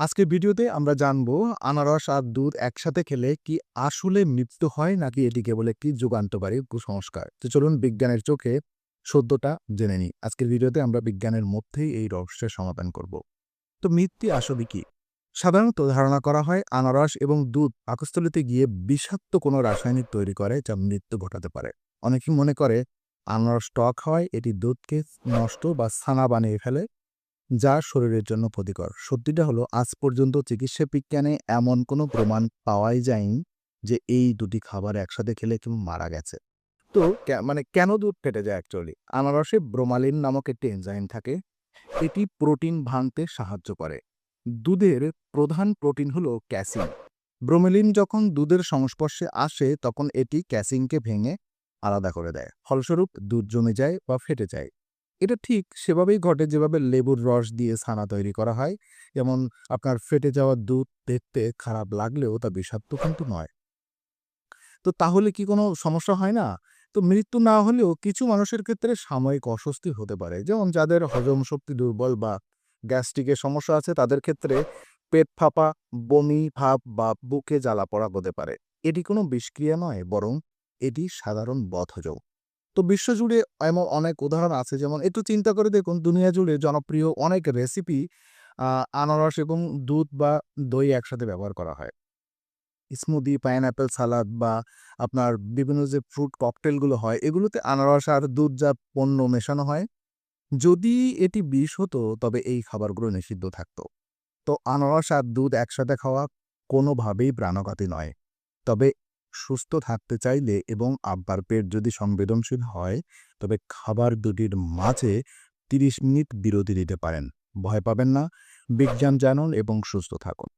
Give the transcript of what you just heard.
আজকের ভিডিওতে আমরা জানব, আনারস আর দুধ একসাথে খেলে কি আসলে মৃত্যু হয় নাকি এটি কেবল একটি যুগান্তকারী কুসংস্কার? তো চলুন বিজ্ঞানের চোখে সদ্যটা জেনে নিই। আজকের ভিডিওতে আমরা বিজ্ঞানের মধ্যেই এই রহস্যের সমাধান করব। তো মৃত্যু আসলে কি? সাধারণত ধারণা করা হয় আনারস এবং দুধ পাকস্থলিতে গিয়ে বিষাক্ত কোনো রাসায়নিক তৈরি করে যা মৃত্যু ঘটাতে পারে। অনেকেই মনে করে আনারস টক হয়, এটি দুধকে নষ্ট বা ছানা বানিয়ে ফেলে। যা শরীরের জন্য ক্ষতিকর। সত্যিটা হলো, আজ পর্যন্ত চিকিৎসা বিজ্ঞানে এমন কোনো প্রমাণ পাওয়াই যায়নি যে এই দুটি খাবার একসাথে খেলে কেউ মারা গেছে। তো মানে কেন দুধ ফেটে যায় অ্যাকচুয়ালি আনারসে ব্রোমালিন নামক একটি এনজাইম থাকে। এটি প্রোটিন ভাঙতে সাহায্য করে। দুধের প্রধান প্রোটিন হলো ক্যাসিন। ব্রোমেলিন যখন দুধের সংস্পর্শে আসে, তখন এটি ক্যাসিনকে ভেঙে আলাদা করে দেয়। ফলস্বরূপ দুধ জমে যায় বা ফেটে যায়। এটা ঠিক সেভাবেই ঘটে যেভাবে লেবুর রস দিয়ে ছানা তৈরি করা হয়। যেমন আপনার ফেটে যাওয়া দুধ দেখতে খারাপ লাগলেও তা বিষাক্ত কিন্তু নয়। তো তাহলে কি কোনো সমস্যা হয় না? তো মৃত্যু না হলেও কিছু মানুষের ক্ষেত্রে সাময়িক অস্বস্তি হতে পারে। যেমন যাদের হজম শক্তি দুর্বল বা গ্যাস্ট্রিকের সমস্যা আছে, তাদের ক্ষেত্রে পেট ফাঁপা, বমি, ভাব বা বুকে জ্বালা পড়া হতে পারে। এটি কোনো বিষক্রিয়া নয়, বরং এটি সাধারণ বদহজম। তো বিশ্বজুড়ে এমন অনেক উদাহরণ আছে। যেমন একটু চিন্তা করে দেখুন, দুনিয়া জুড়ে জনপ্রিয় অনেক রেসিপি আনারস এবং দুধ বা দই একসাথে ব্যবহার করা হয়। স্মুদি পাইনঅ্যাপেল সালাদ বা আপনার বিভিন্ন যে ফ্রুট ককটেলগুলো হয়, এগুলোতে আনারস আর দুধ যা পণ্য মেশানো হয়। যদি এটি বিষ হতো, তবে এই খাবারগুলো নিষিদ্ধ থাকতো। তো আনারস আর দুধ একসাথে খাওয়া কোনোভাবেই প্রাণঘাতী নয়। তবে সুস্থ থাকতে চাইলে এবং আব্বার পেট যদি সংবেদনশীল হয়, তবে খাবার দুটির মাঝে তিরিশ মিনিট বিরতি দিতে পারেন। ভয় পাবেন না। বিজ্ঞান জানুন এবং সুস্থ থাকুন।